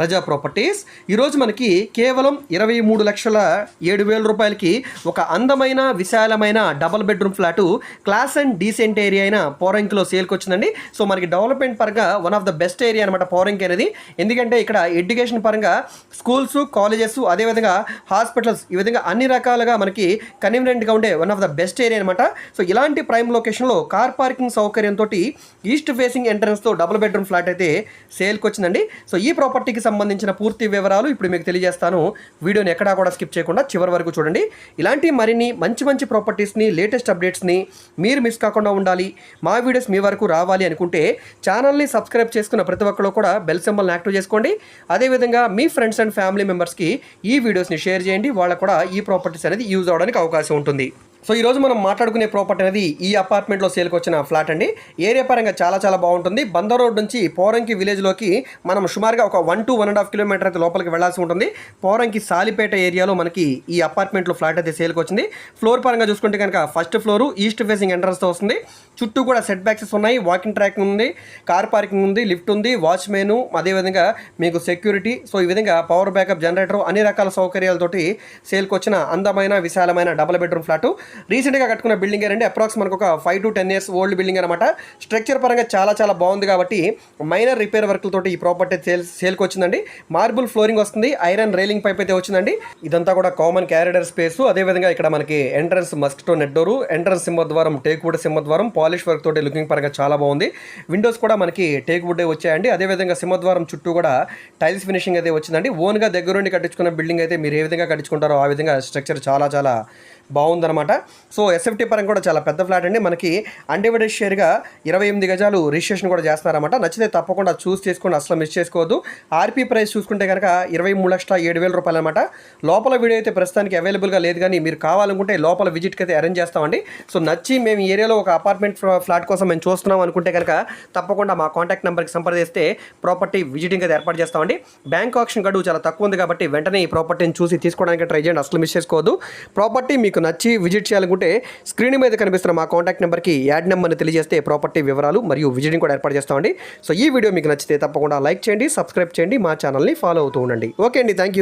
Raza properties. ఈరోజు మనకి కేవలం ఇరవై మూడు లక్షల ఏడు వేల రూపాయలకి ఒక అందమైన విశాలమైన double bedroom flat class and decent area అయిన పోరంకిలో సేల్కి వచ్చిందండి. సో మనకి డెవలప్మెంట్ పరంగా one of the best area అనమాట పోరంకి అనేది. ఎందుకంటే ఇక్కడ ఎడ్యుకేషన్ పరంగా స్కూల్స్ కాలేజెస్ అదేవిధంగా హాస్పిటల్స్ ఈ విధంగా అన్ని రకాలుగా మనకి కన్వీనియంట్గా ఉండే one of the best area అనమాట సో ఇలాంటి ప్రైమ్ లొకేషన్లో కార్ పార్కింగ్ సౌకర్యంతో ఈస్ట్ ఫేసింగ్ ఎంట్రన్స్తో డబుల్ బెడ్రూమ్ ఫ్లాట్ అయితే సేల్కి వచ్చిందండి. సో ఈ ప్రాపర్టీకి సంబంధించిన పూర్తి వివరాలు ఇప్పుడు మీకు తెలియజేస్తాను. వీడియోని ఎక్కడా కూడా స్కిప్ చేయకుండా చివరి వరకు చూడండి. ఇలాంటి మరిన్ని మంచి మంచి ప్రాపర్టీస్ని లేటెస్ట్ అప్డేట్స్ని మీరు మిస్ కాకుండా ఉండాలి. మా వీడియోస్ మీ వరకు రావాలి అనుకుంటే ఛానల్ని సబ్స్క్రైబ్ చేసుకున్న ప్రతి ఒక్కరు కూడా బెల్ సింబల్ని యాక్టివ్ చేసుకోండి. అదేవిధంగా మీ ఫ్రెండ్స్ అండ్ ఫ్యామిలీ మెంబర్స్కి ఈ వీడియోస్ని షేర్ చేయండి. వాళ్ళకు కూడా ఈ ప్రాపర్టీస్ అనేది యూజ్ అవడానికి అవకాశం ఉంటుంది. సో ఈరోజు మనం మాట్లాడుకునే ప్రాపర్టీ అనేది ఈ అపార్ట్మెంట్లో సేల్కి వచ్చిన ఫ్లాట్ అండి. ఏరియా పరంగా చాలా చాలా బాగుంటుంది. బందర్ రోడ్ నుంచి పోరంకి విలేజ్లోకి మనం సుమారుగా ఒక one two one and half kilometre అయితే లోపలికి వెళ్ళాల్సి ఉంటుంది. పోరంకి సాలిపేట ఏరియాలో మనకి ఈ అపార్ట్మెంట్లో ఫ్లాట్ అయితే సేల్కి వచ్చింది. ఫ్లోర్ పరంగా చూసుకుంటే కనుక ఫస్ట్ ఫ్లోరు ఈస్ట్ ఫేసింగ్ ఎంట్రన్స్తో వస్తుంది. చుట్టూ కూడా సెట్ బ్యాక్సెస్ ఉన్నాయి. వాకింగ్ ట్రాక్ ఉంది. కార్ పార్కింగ్ ఉంది. లిఫ్ట్ ఉంది. వాచ్మెన్ అదేవిధంగా మీకు సెక్యూరిటీ సో ఈ విధంగా పవర్ బ్యాకప్ జనరేటర్ అన్ని రకాల సౌకర్యాలతోటి సేల్కి వచ్చిన అందమైన విశాలమైన డబుల్ బెడ్రూమ్ ఫ్లాట్ రీసెంట్గా కట్టుకున్న బిల్డింగ్ అండి అప్రాక్స్ మనకు ఒక five to ten years old building అనమాట స్ట్రక్చర్ పరంగా చాలా చాలా బాగుంది కాబట్టి మైనర్ రిపేర్ వర్క్లతో ఈ ప్రాపర్టీ సేల్ సేల్కి వచ్చిందండి. మార్బుల్ ఫ్లోరింగ్ వస్తుంది ఐరన్ రైలింగ్ పైప్ అయితే వచ్చిందండి. ఇదంతా కూడా కామన్ క్యారిడర్ స్పేస్ అదేవిధంగా ఇక్కడ మనకి entrance mosquito net door entrance సింహద్వారం టేక్వుడ్ సింహద్వారం పాలిష్ వర్క్ తోటి లుకింగ్ పరంగా చాలా బాగుంది. విండోస్ కూడా మనకి టేక్ వచ్చాయండి. అదేవిధంగా సింహద్వారం చుట్టూ కూడా టైల్స్ ఫినిషింగ్ అయితే వచ్చిందండి. ఓన్గా దగ్గరుండి కట్టించుకున్న బిల్డింగ్ అయితే మీరు ఏ విధంగా కట్టించుకుంటారో ఆ విధంగా స్ట్రక్చర్ చాలా చాలా బాగుందనమాట సో ఎస్ఎఫ్టీ పరంగా కూడా చాలా పెద్ద ఫ్లాట్ అండి. మనకి అన్డివైడెడ్ షేర్గా ఇరవై ఎనిమిది గజాలు రిజిస్ట్రేషన్ కూడా చేస్తారన్నమాట నచ్చితే తప్పకుండా చూస్ చేసుకోండి అసలు మిస్ చేసుకోవద్దు. ఆర్పీ ప్రైస్ చూసుకుంటే కనుక ఇరవై మూడు లక్షల ఏడు వేల రూపాయలు అనమాట లోపల వీడియో అయితే ప్రస్తుతానికి అవైలబుల్గా లేదు కానీ మీరు కావాలనుకుంటే లోపల విజిట్కి అయితే అరేంజ్ చేస్తామండి. సో నచ్చి మేము ఏరియాలో ఒక అపార్ట్మెంట్ ఫ్లాట్ కోసం మేము చూస్తున్నాం అనుకుంటే కనుక తప్పకుండా మా కాంటాక్ట్ నెంబర్కి సంప్రదిస్తే ప్రాపర్టీ విజిటింగ్ అయితే ఏర్పాటు చేస్తామండి. బ్యాంక్ ఆప్షన్ గడువు చాలా తక్కువ ఉంది కాబట్టి వెంటనే ఈ ప్రాపర్టీని చూసి తీసుకోవడానికి ట్రై చేయండి అసలు మిస్ చేసుకోవద్దు. ప్రాపర్టీ మీకు మీకు నచ్చి విజిట్ చేయాలనుకుంటే స్క్రీన్ మీద కనిపిస్తున్న మా కాంటాక్ట్ నెంబర్కి యాడ్ నెంబర్ని తెలియజేస్తే ప్రాపర్టీ వివరాలు మరియు విజిటింగ్ కూడా ఏర్పాటు చేస్తామండి. సో ఈ వీడియో మీకు నచ్చితే తప్పకుండా లైక్ చేయండి సబ్స్క్రైబ్ చేయండి మా ఛానల్ని ఫాలో అవుతూ ఉండండి. ఓకే అండి థ్యాంక్ యూ